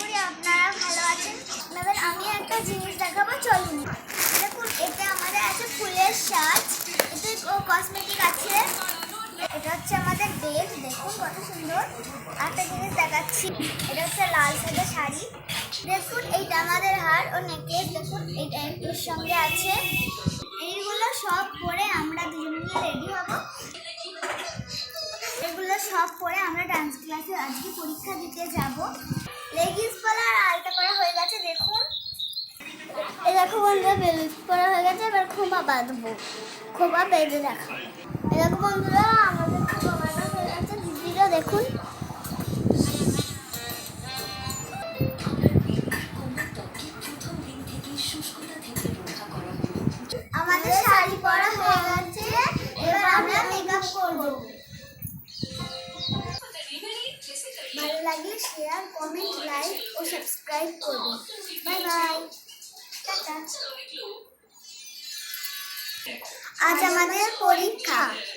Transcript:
করি আপনারা ভালো আছেন। আপনাদের আমি একটা জিনিস দেখাবো, চলুন। দেখুন, এটা আমাদের আছে ফুলের সাজ এতে কসমেটিক আছে। এটা হচ্ছে আমাদের বেল দেখুন, কত সুন্দর। একটা জিনিস দেখাচ্ছি। এটা হচ্ছে লাল সাদা শাড়ি। দেখুন, এইটা আমাদের হার ও নেকলেস দেখুন এটা এর সঙ্গে আছে। এইগুলো সব পরে আমরা দুজন মিলে রেডি হব। এগুলো সব পরে আমরা ডান্স ক্লাসে আজকে পরীক্ষা দিতে যাব। লেগিংস পরা আর আলতা পরা হয়ে গেছে, দেখুন। এই দেখো বন্ধুরা, বেলুন পরা হয়ে গেছে, এবার খোমা বাঁধবো। খোমা বেঁধে দেখাবো এই দেখো বন্ধুরা, আমাদের খোমা বাঁধা হয়ে গেছে। দিদিরা দেখুন। আমাদের শাড়ি পরা লাগলে শেয়ার কমেন্ট লাইক ও সাবস্ক্রাইব করবেন বাই বাই টাটা আজ আমাদের পরীক্ষা।